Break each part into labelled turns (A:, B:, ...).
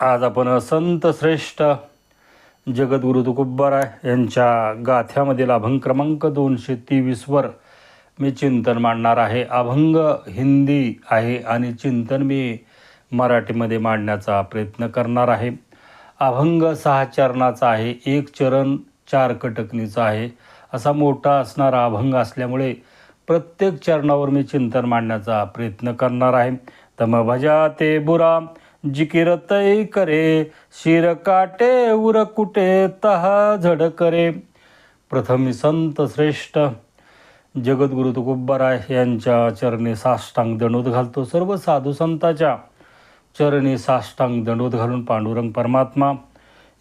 A: आज आपण संत श्रेष्ठ जगद्गुरु तुकुब्बराय यांच्या गाथ्यामधील अभंग क्रमांक दोनशे तेवीसवर मी चिंतन मांडणार आहे. अभंग हिंदी आहे आणि चिंतन मी मराठीमध्ये मांडण्याचा प्रयत्न करणार आहे. अभंग सहा चरणाचा आहे एक चरण चार कटकणीचा आहे. असा मोठा असणारा अभंग असल्यामुळे प्रत्येक चरणावर मी चिंतन मांडण्याचा प्रयत्न करणार आहे. तम भजा ते बुरा जिकिरतई करे शिर काटे उर कुटे तहा झड करे। प्रथमी संत श्रेष्ठ जगद्गुरु तुकोबाराय यांच्या चरणी साष्टांग दंडोत घालतो सर्व साधू संताच्या चरणी साष्टांग दंडोत घालून पांडुरंग परमात्मा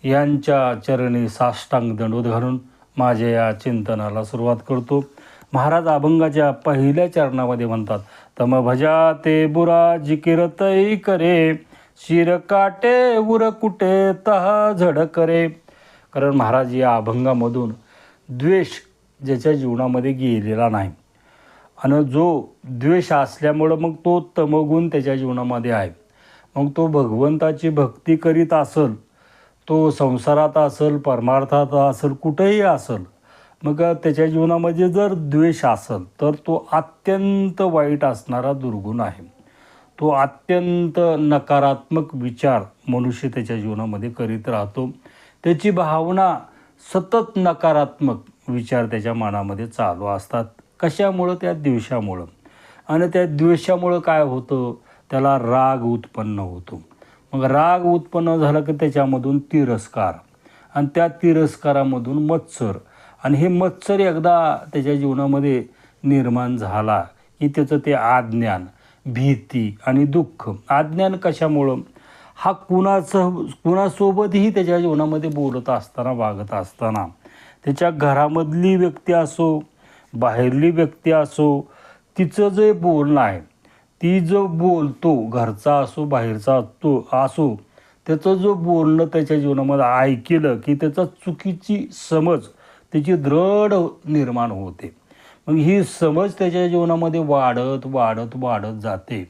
A: यांच्या चरणी साष्टांग दंडोत घालून माझ्या या चिंतनाला सुरुवात करतो. महाराज अभंगाच्या पहिल्या चरणामध्ये म्हणतात तम भजा ते बुरा जिकिरतई करे शिर काटे उर कुटे तहा झड करे कारण महाराज या अभंगामधून द्वेष ज्याच्या जीवनामध्ये गेलेला नाही. आणि जो द्वेष असल्यामुळं मग तो तमगुण त्याच्या जीवनामध्ये आहे. मग तो भगवंताची भक्ती करीत असल तो संसारात असेल परमार्थात असेल कुठेही असेल मग त्याच्या जीवनामध्ये जर द्वेष असेल तर तो अत्यंत वाईट असणारा दुर्गुण आहे. तो अत्यंत नकारात्मक विचार मनुष्य त्याच्या जीवनामध्ये करीत राहतो. त्याची भावना सतत नकारात्मक विचार त्याच्या मनामध्ये चालू असतात. कशामुळं? त्या द्वेषामुळं. आणि त्या द्वेषामुळं काय होतं? त्याला राग उत्पन्न होतो. मग राग उत्पन्न झाला की त्याच्यामधून तिरस्कार. आणि त्या तिरस्कारामधून मत्सर. आणि हे मत्सर एकदा त्याच्या जीवनामध्ये निर्माण झाला की त्याचं ते आज्ञान भीती आणि दुःख आज्ञान कशामुळं? हा कुणाचं कुणासोबतही त्याच्या जीवनामध्ये बोलत असताना वागत असताना. त्याच्या घरामधली व्यक्ती असो बाहेरली व्यक्ती असो तिचं जे बोलणं आहे ती जो बोलतो घरचा असो बाहेरचा तो असो त्याचं जो बोलणं त्याच्या जीवनामध्ये ऐकलं की त्याचा चुकीची समज त्याची दृढ निर्माण होते. मग ही समज त्याच्या जीवनामध्ये वाढत वाढत वाढत जाते.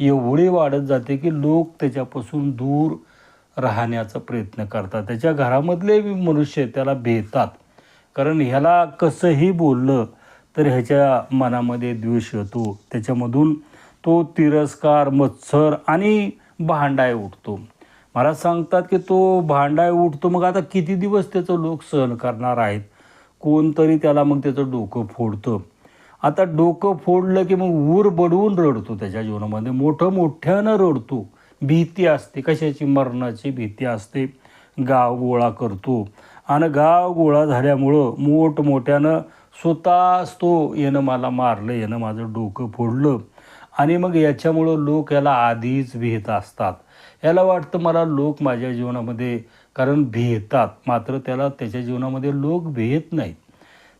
A: एवढी वाढत जाते की लोक त्याच्यापासून दूर राहण्याचा प्रयत्न करतात. त्याच्या घरामधले मनुष्य त्याला भेतात कारण ह्याला कसंही बोललं तर ह्याच्या मनामध्ये द्वेष येतो. त्याच्यामधून तो तिरस्कार मत्सर आणि भांडाय उठतो. महाराज सांगतात की तो भांडाय उठतो. मग आता किती दिवस त्याचं लोक सहन करणार आहेत? कोणतरी त्याला मग त्याचं डोकं फोडतं. आता डोकं फोडलं की मग ऊर बडवून रडतो त्याच्या जीवनामध्ये. मोठं मोठ्यानं रडतो. भीती असते. कशाची? मरणाची भीती असते. गाव गोळा करतो. आणि गाव गोळा झाल्यामुळं मोठमोठ्यानं स्वतःच तो येणं मला मारलं येणं माझं डोकं फोडलं. आणि मग याच्यामुळं लोक याला आधीच भीत असतात. याला वाटतं मला लोक माझ्या जीवनामध्ये कारण भेतात मात्र त्याला त्याच्या जीवनामध्ये लोक भेट नाहीत.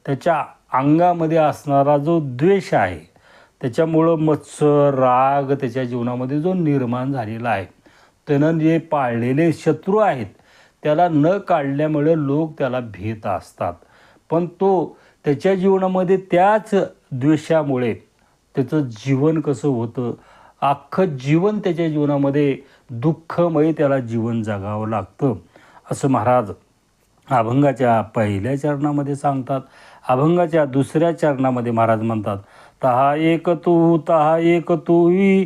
A: त्याच्या अंगामध्ये असणारा जो द्वेष आहे त्याच्यामुळं मत्सर राग त्याच्या जीवनामध्ये जो निर्माण झालेला आहे. त्यानं जे पाळलेले शत्रू आहेत त्याला न काढल्यामुळे लोक त्याला भीत असतात. पण तो त्याच्या जीवनामध्ये त्याच द्वेषामुळे त्याचं जीवन कसं होतं? अख्खं जीवन त्याच्या जीवनामध्ये दुःखमय त्याला जीवन जगावं लागतं. असं महाराज अभंगाच्या पहिल्या चरणामध्ये सांगतात. अभंगाच्या दुसऱ्या चरणामध्ये महाराज म्हणतात तहा एक तू तहा एक तू ही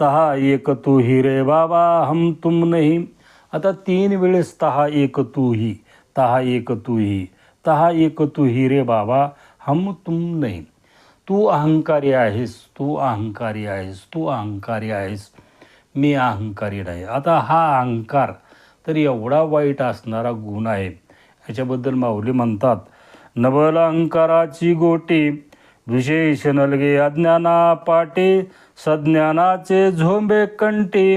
A: तहा एक तू ही रे बाबा हम तुम नाही. आता तीन वेळेस तहा एक तू ही तहा एक तू ही तहा एक तू ही रे बाबा हम तुम नाही. तू अहंकारी आहेस तू अहंकारी आहेस तू अहंकारी आहेस मी अहंकारी नाही. आता हा अहंकार तर एवढा वाईट असणारा गुण आहे. याच्याबद्दल माऊली म्हणतात नबल अहंकाराची गोटी विशेष नलगे अज्ञाना पाटी सज्ञानाचे झोंबे कंटी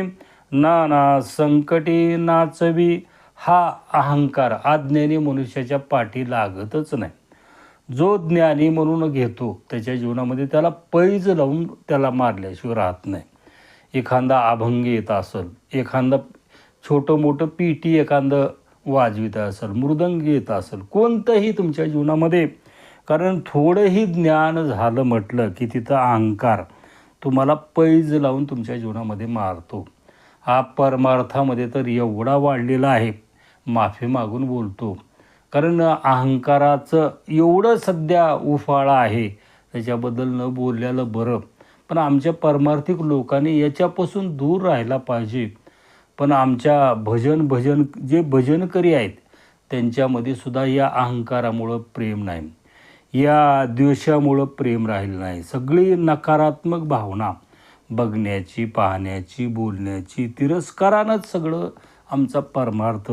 A: नाना संकटी नाचवी हा अहंकार अज्ञानी मनुष्याच्या पाठी लागतच नाही. जो ज्ञानी म्हणून घेतो त्याच्या जीवनामध्ये त्याला पैज लावून त्याला मारल्याशिवाय राहत नाही. एखादा अभंग येत असेल एखादा छोटं मोठं पीटी एखादं वाजवित असेल मृदंग येत असेल कोणतंही तुमच्या जीवनामध्ये. कारण थोडंही ज्ञान झालं म्हटलं की तिथं अहंकार तुम्हाला पैज लावून तुमच्या जीवनामध्ये मारतो. हा परमार्थामध्ये तर एवढा वाढलेला आहे माफी मागून बोलतो. कारण अहंकाराचं एवढं सध्या उफाळा आहे त्याच्याबद्दल न बोललेलं बरं. पण आमच्या परमार्थिक लोकांनी याच्यापासून दूर राहायला पाहिजे. पण आमच्या भजन भजन जे भजनकरी आहेत त्यांच्यामध्ये सुद्धा या अहंकारामुळं प्रेम नाही. या द्वेषामुळं प्रेम राहिलं नाही. सगळी नकारात्मक भावना बघण्याची पाहण्याची बोलण्याची तिरस्कारानंच सगळं आमचा परमार्थ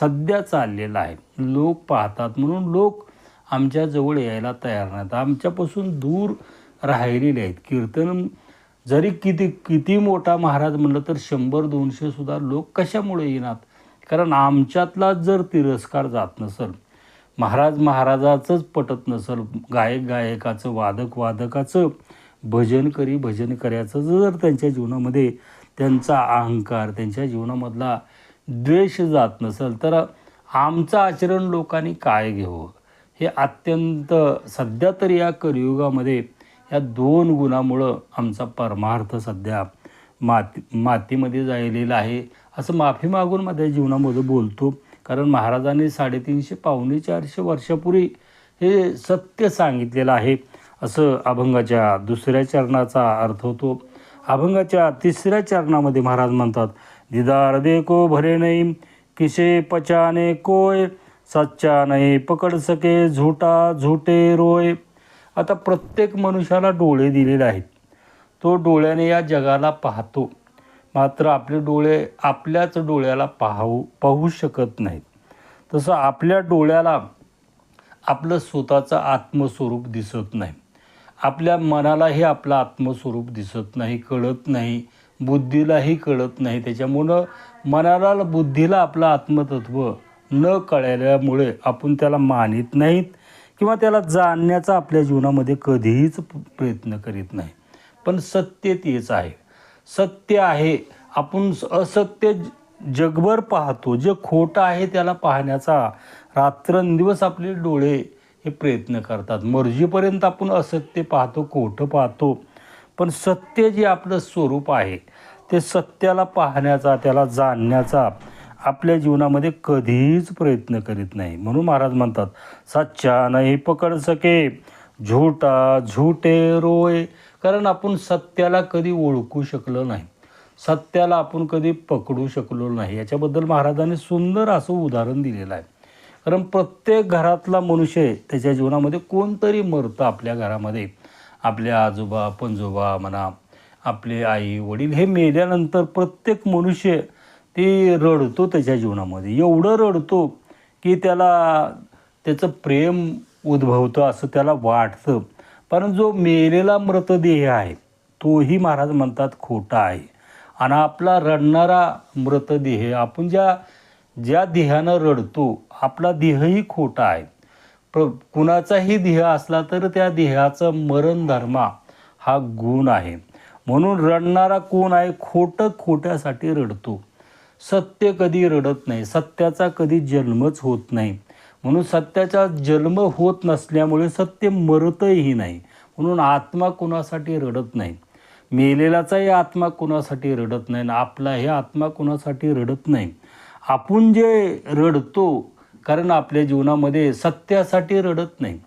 A: सध्या चाललेला आहे. लोक पाहतात म्हणून लोक आमच्याजवळ यायला तयार नाहीत. आमच्यापासून दूर राहिलेले आहेत. कीर्तन जरी किती किती मोठा महाराज म्हणलं तर शंभर दोनशे सुद्धा लोक कशामुळे येणार? कारण आमच्यातला जर तिरस्कार जात नसेल महाराज महाराजाचंच पटत नसेल गायक गायकाचं वादक वादकाचं भजन करी भजन करायचं जर त्यांच्या जीवनामध्ये त्यांचा अहंकार त्यांच्या जीवनामधला द्वेष जात नसेल तर आमचं आचरण लोकांनी काय घ्यावं? हे अत्यंत सध्या तरी या कलियुगामध्ये या दोन गुणामुळं आमचा परमार्थ सध्या माती मातीमध्ये जायलेला आहे. असं माफी मागून माझ्या जीवनामध्ये बोलतो. कारण महाराजांनी साडेतीनशे पावणे चारशे वर्षापूर्वी हे सत्य सांगितलेलं आहे. असं अभंगाच्या दुसऱ्या चरणाचा अर्थ होतो. अभंगाच्या तिसऱ्या चरणामध्ये महाराज म्हणतात दिदार देखो भरे नाही किसे पचाने कोय सच्चा नाही पकड सके झुटा झुटे रोय आता प्रत्येक मनुष्याला डोळे दिलेले आहेत. तो डोळ्याने या जगाला पाहतो. मात्र आपले डोळे आपल्याच डोळ्याला पाहू पाहू शकत नाहीत. तसं आपल्या डोळ्याला आपलं स्वतःचं आत्मस्वरूप दिसत नाही. आपल्या मनालाही आपलं आत्मस्वरूप दिसत नाही कळत नाही. बुद्धीलाही कळत नाही. त्याच्यामुळं मनाला बुद्धीला आपलं आत्मतत्व न कळल्यामुळे आपण त्याला मानित नाहीत. किंवा त्याला जाणण्याचा आपल्या जीवनामध्ये कधीच प्रयत्न करीत नाही. पण सत्य तेच आहे. सत्य आहे. आपण असत्य जगभर पाहतो. जे खोटं आहे त्याला पाहण्याचा रात्रंदिवस आपले डोळे हे प्रयत्न करतात. मर्जीपर्यंत आपण असत्य पाहतो खोटं पाहतो. पण सत्य जे आपलं स्वरूप आहे ते सत्याला पाहण्याचा त्याला जाणण्याचा आपल्या जीवनामध्ये कधीच प्रयत्न करीत नाही. म्हणून महाराज म्हणतात सच्चा नाही पकड सके झूटा झूटे रोय कारण आपण सत्याला कधी ओळखू शकलो नाही. सत्याला आपण कधी पकडू शकलो नाही. याच्याबद्दल महाराजांनी सुंदर असं उदाहरण दिलेलं आहे. कारण प्रत्येक घरातला मनुष्य आहे, त्याच्या जीवनामध्ये कोणतरी मरतं आपल्या घरामध्ये. आपले आजोबा पणजोबा म्हणा आपले आई वडील हे मेल्यानंतर प्रत्येक मनुष्य ते रडतो त्याच्या जीवनामध्ये. एवढं रडतो की त्याला त्याचं प्रेम उद्भवतं असं त्याला वाटतं. पण जो मेलेला मृतदेह आहे तोही महाराज म्हणतात खोटा आहे. आणि आपला रडणारा मृतदेह आपण ज्या ज्या देहानं रडतो आपला देहही खोटा आहे. प्र कुणाचाही देह असला तर त्या देहाचं मरण धर्मा हा गुण आहे. म्हणून रडणारा कोण आहे खोटं खोट्यासाठी रडतो. सत्य कधी रडत नाही सत्याचा कधी जन्मच होत नाही. म्हणून सत्याचा जन्म होत नसल्यामुळे सत्य मरतही नाही. म्हणून आत्मा कुणासाठी रडत नाही? मेलेलाचाही आत्मा कुणासाठी रडत नाही आणि आपलाही आत्मा कुणासाठी रडत नाही? आपण जे रडतो कारण आपल्या जीवनामध्ये सत्यासाठी रडत नाही.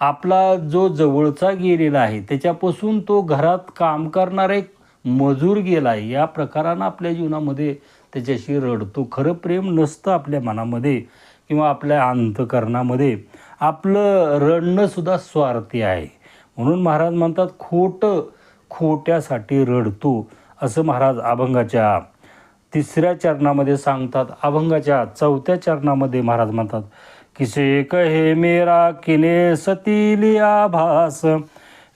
A: आपला जो जवळचा गेलेला आहे त्याच्यापासून तो घरात काम करणारा एक मजूर गेला आहे या प्रकारानं आपल्या जीवनामध्ये त्याच्याशी रडतो. खरं प्रेम नसतं आपल्या मनामध्ये किंवा आपल्या अंतकरणामध्ये. आपलं रडणंसुद्धा स्वार्थी आहे. म्हणून महाराज म्हणतात खोटं खोट्यासाठी रडतो. असं महाराज अभंगाच्या तिसऱ्या चरणामध्ये सांगतात. अभंगाच्या चौथ्या चरणामध्ये महाराज म्हणतात किसे कहे मेरा किने सती लिया भास?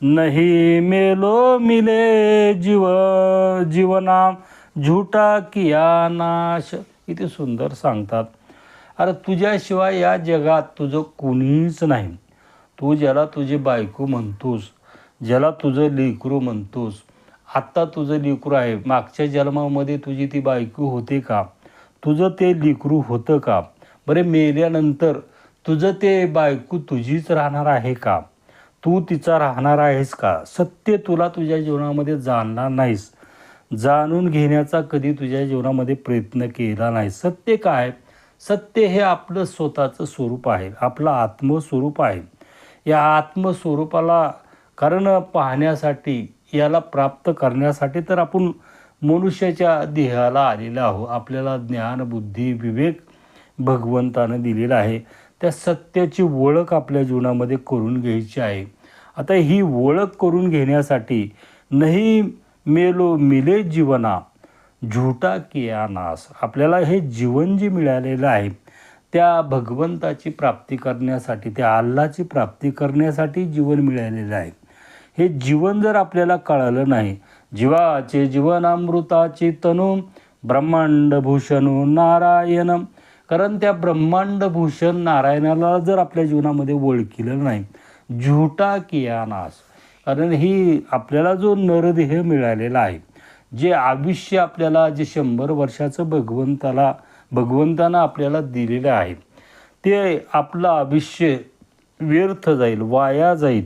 A: मेलो मिले जीव जीवना झूटा किया नाश. किती सुंदर सांगतात अरे तुझ्याशिवाय या जगात तुझं कुणीच नाही. तू ज्याला तुझी बायको म्हणतोस ज्याला तुझं लेकरू म्हणतोस आत्ता तुझं लेकरू आहे. मागच्या जन्मामध्ये तुझी ती बायको होते का? तुझं ते लेकरू होतं का? बरे मेल्यानंतर तुझं ते बायको तुझीच राहणार आहे का? तू तिचा राहणार आहेस का? सत्य तुला तुझ्या जीवनामध्ये जाणणार नाहीस. जाणून घेण्याचा कधी तुझ्या जीवनामध्ये प्रयत्न केला नाही. सत्य काय? सत्य हे आपलं स्वतःचं स्वरूप आहे. आपलं आत्मस्वरूप आहे. या आत्मस्वरूपाला कारण पाहण्यासाठी याला प्राप्त करण्यासाठी तर आपण मनुष्याच्या देहाला आलेला आहो आपल्याला ज्ञान बुद्धी विवेक भगवंतानं दिलेला आहे. त्या सत्याची ओळख आपल्या जीवनामध्ये करून घ्यायची आहे. आता ही ओळख करून घेण्यासाठी नाही मेलो मिले जीवना झुटा किया नास. आपल्याला हे जीवन जे मिळालेलं आहे त्या भगवंताची प्राप्ती करण्यासाठी त्या अल्लाची प्राप्ती करण्यासाठी जीवन मिळालेलं आहे. हे जीवन जर आपल्याला कळालं नाही जीवाचे जीवनामृताचे तनू ब्रह्मांडभूषणू नारायण. कारण त्या ब्रह्मांडभूषण नारायणाला जर आपल्या जीवनामध्ये ओळखिलं नाही झुटा किया नास. कारण ही आपल्याला जो नरदेह मिळालेला आहे जे आयुष्य आपल्याला जे शंभर वर्षाचं भगवंताला भगवंतानं आपल्याला दिलेलं आहे ते आपलं आयुष्य व्यर्थ जाईल वाया जाईल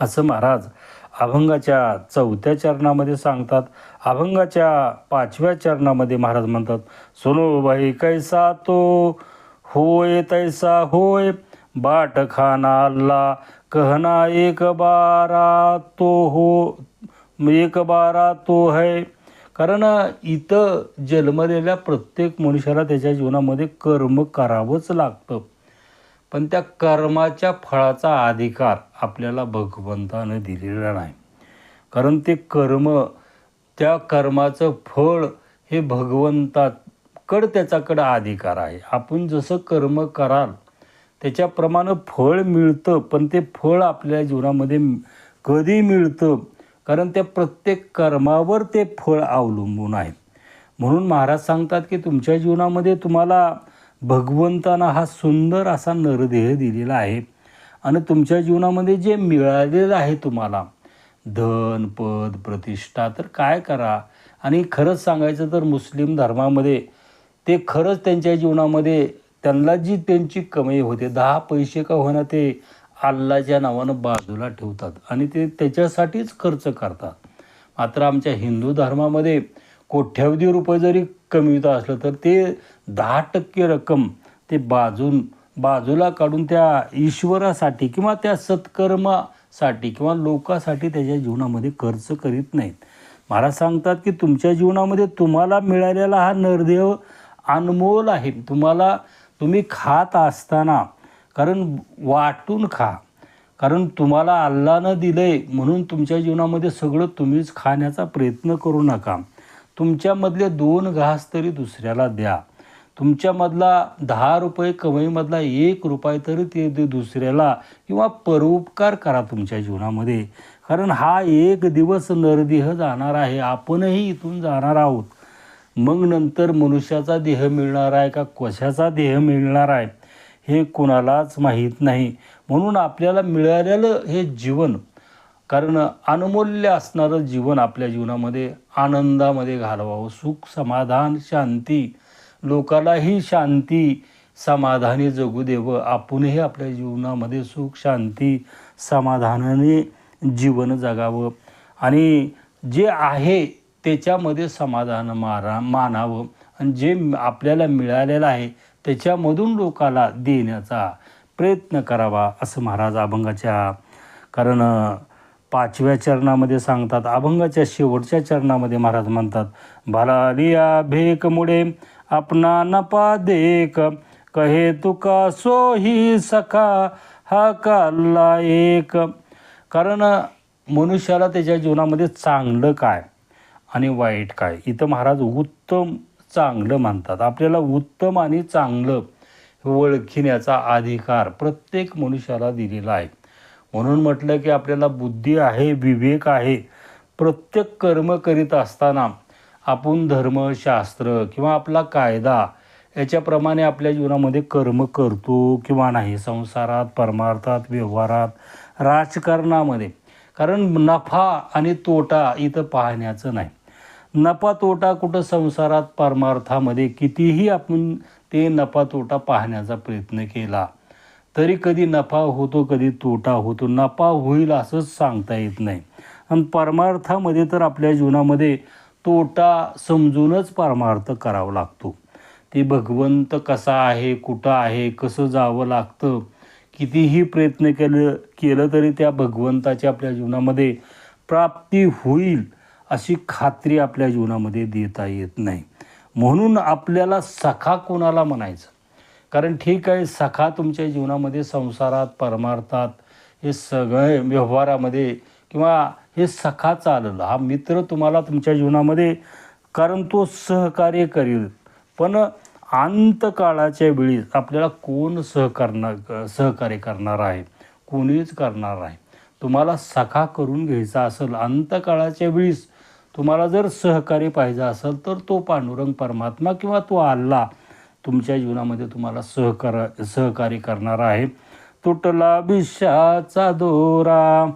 A: असं महाराज अभंगाच्या चौथ्या चरणामध्ये सांगतात. अभंगाच्या पाचव्या चरणामध्ये महाराज म्हणतात सोनो कैसा तो होय तैसा होय बाट खाना अल्ला कहना एक बारा तो हो एक बारा तो है. कारण इथं जन्मलेल्या प्रत्येक मनुष्याला त्याच्या जीवनामध्ये कर्म करावंच लागतं. पण त्या कर्माच्या फळाचा अधिकार आपल्याला भगवंतानं दिलेला नाही. कारण ते कर्म त्या कर्माचं फळ हे भगवंताकडं त्याच्याकडं अधिकार आहे. आपण जसं कर्म कराल त्याच्याप्रमाणे फळ मिळतं पण ते फळ आपल्या जीवनामध्ये कधी मिळतं? कारण त्या प्रत्येक कर्मावर ते फळ अवलंबून आहे म्हणून महाराज सांगतात की तुमच्या जीवनामध्ये तुम्हाला भगवंतानं हा सुंदर असा नरदेह दिलेला आहे. आणि तुमच्या जीवनामध्ये जे मिळालेलं आहे तुम्हाला धन पद प्रतिष्ठा तर काय करा? आणि खरंच सांगायचं तर मुस्लिम धर्मामध्ये ते खरंच त्यांच्या जीवनामध्ये त्यांना जी त्यांची कमाई होते दहा पैसे का होईना ते अल्लाच्या नावानं बाजूला ठेवतात आणि ते त्याच्यासाठीच खर्च करतात. मात्र आमच्या हिंदू धर्मामध्ये कोट्यावधी रुपये जरी कमवित असलं तर ते दहा टक्के रक्कम ते बाजून बाजूला काढून त्या ईश्वरासाठी किंवा त्या सत्कर्मासाठी किंवा लोकासाठी त्याच्या जीवनामध्ये खर्च करीत नाहीत. महाराज सांगतात की तुमच्या जीवनामध्ये तुम्हाला मिळालेला हा नरदेव अनमोल आहे. तुम्हाला तुम्ही खात असताना कारण वाटून खा. कारण तुम्हाला अल्लानं दिलंय म्हणून तुमच्या जीवनामध्ये सगळं तुम्हीच खाण्याचा प्रयत्न करू नका. तुमच्यामधले दोन घास तरी दुसऱ्याला द्या. तुमच्यामधला दहा रुपये कमाईमधला एक रुपये तरी ते दे दुसऱ्याला किंवा परोपकार करा तुमच्या जीवनामध्ये. कारण हा एक दिवस नरदेह जाणार आहे. आपणही इथून जाणार आहोत. मग नंतर मनुष्याचा देह मिळणार आहे का? कशाचा देह मिळणार आहे? हे कोणालाच माहीत नाही. म्हणून आपल्याला मिळालेलं हे जीवन कारण अनमूल्य असणारं जीवन आपल्या जीवनामध्ये आनंदामध्ये घालवावं. सुख समाधान शांती. लोकालाही शांती समाधानी जगू देवं. आपणही आपल्या जीवनामध्ये सुख शांती समाधानाने जीवन जगावं. आणि जे आहे त्याच्यामध्ये समाधान मारा मानावं. आणि जे आपल्याला मिळालेलं आहे त्याच्यामधून लोकाला देण्याचा प्रयत्न करावा असं महाराज अभंगाच्या कारण पाचव्या चरणामध्ये सांगतात अभंगाच्या शेवटच्या चरणामध्ये महाराज म्हणतात भालालिया भेक मुळे आपणा नपा देख कहे तुका सोही सखा हा काल्ला एक. कारण मनुष्याला त्याच्या जीवनामध्ये चांगलं काय? आणि वाईट काय? इथं महाराज उत्तम चांगलं मानतात. आपल्याला उत्तम आणि चांगलं ओळखण्याचा अधिकार प्रत्येक मनुष्याला दिलेला आहे. म्हणून म्हटलं की आपल्याला बुद्धी आहे विवेक आहे. प्रत्येक कर्म करीत असताना आपण धर्मशास्त्र किंवा आपला कायदा याच्याप्रमाणे आपल्या जीवनामध्ये कर्म करतो किंवा नाही. संसारात परमार्थात व्यवहारात राजकारणामध्ये. कारण नफा आणि तोटा इथं पाहण्याचं नाही. नफा तोटा कुठं संसारात परमार्थामध्ये? कितीही आपण ते नफा तोटा पाहण्याचा प्रयत्न केला तरी कधी नफा होतो कधी तोटा होतो. नफा होईल असंच सांगता येत नाही. आणि परमार्थामध्ये तर आपल्या जीवनामध्ये तोटा समजूनच परमार्थ करावा लागतो. ते भगवंत कसा आहे कुठं आहे कसं जावं लागतं कितीही प्रयत्न केलं केलं तरी त्या भगवंताची आपल्या जीवनामध्ये प्राप्ती होईल. अशी खात्री आपल्या जीवनामध्ये देता येत नाही. म्हणून आपल्याला सखा कोणाला म्हणायचं? कारण ठीक आहे सखा तुमच्या जीवनामध्ये संसारात परमार्थात हे सगळे व्यवहारामध्ये किंवा हे सखा चाललं. हा मित्र तुम्हाला तुमच्या जीवनामध्ये कारण तो सहकार्य करेल. पण अंतकाळाच्या वेळी आपल्याला कोण सहकारणार सहकार्य करणार आहे? कोणीच करणार आहे तुम्हाला सखा करून घ्यायचा असेल अंतकाळाच्या वेळीस तुम्हाला जर सहकार्य पाहिजे असेल तर तो पांडुरंग परमात्मा किंवा तो आल्ला तुमच्या जीवनामध्ये तुम्हाला सहकार सहकार्य करणार आहे. तुटला विषाचा दोरा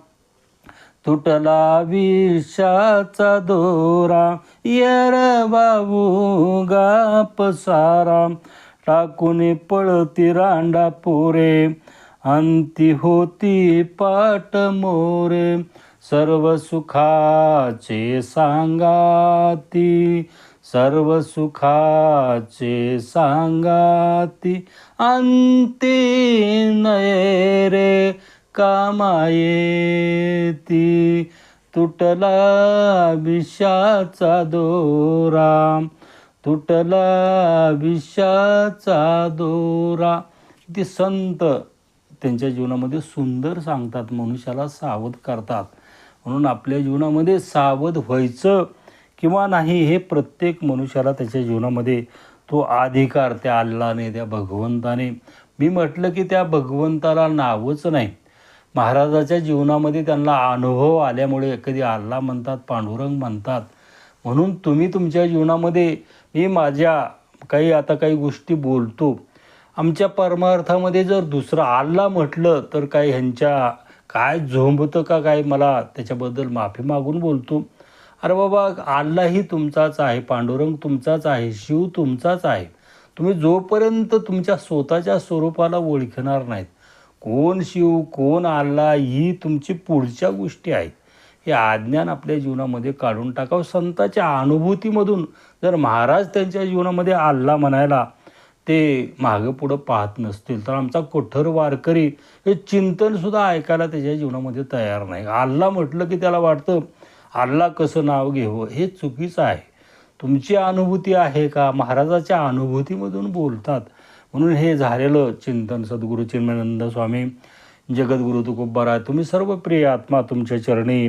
A: तुटला विषाचा दोरा यर बाबू गा पसारा टाकून पळती रांडा पोरे अंती होती पाट मोरे सर्व सुखाचे सांगाती सर्व सुखाचे सांगाती अंती नये रे कामायेती. तुटला विषाचा दोरा तुटला विषाचा दोरा. ते संत त्यांच्या जीवनामध्ये सुंदर सांगतात मनुष्याला सावध करतात. म्हणून आपल्या जीवनामध्ये सावध व्हायचं किंवा नाही हे प्रत्येक मनुष्याला त्याच्या जीवनामध्ये तो अधिकार त्या अल्लाने त्या भगवंताने. मी म्हटलं की त्या भगवंताला नावच नाही. महाराजाच्या जीवनामध्ये त्यांना अनुभव आल्यामुळे कधी आल्ला म्हणतात पांडुरंग म्हणतात. म्हणून तुम्ही तुमच्या जीवनामध्ये मी माझ्या काही आता काही गोष्टी बोलतो. आमच्या परमार्थामध्ये जर दुसरं आल्ला म्हटलं तर काही ह्यांच्या काय झोंबतं का काय? मला त्याच्याबद्दल माफी मागून बोलतो अरे बाबा आल्लाही तुमचाच आहे पांडुरंग तुमचाच आहे शिव तुमचाच आहे. तुम्ही जोपर्यंत तुमच्या स्वतःच्या स्वरूपाला ओळखणार नाहीत कोण शिव कोण आल्ला ही तुमची पुढच्या गोष्टी आहेत. हे अज्ञान आपल्या जीवनामध्ये काढून टाकावं. संताच्या अनुभूतीमधून जर महाराज त्यांच्या जीवनामध्ये आल्ला म्हणायला ते मागं पुढं पाहत नसतील. तर आमचा कठोर वारकरी हे चिंतनसुद्धा ऐकायला त्याच्या जीवनामध्ये तयार नाही. आल्ला म्हटलं की त्याला वाटतं आल्ला कसं नाव घेवं? हे चुकीचं आहे. तुमची अनुभूती आहे का? महाराजाच्या अनुभूतीमधून बोलतात. म्हणून हे झालेलं चिंतन सद्गुरू चिन्मयानंद स्वामी जगद्गुरु तुकोबारा तुम्ही सर्व प्रिय आत्मा तुमच्या चरणी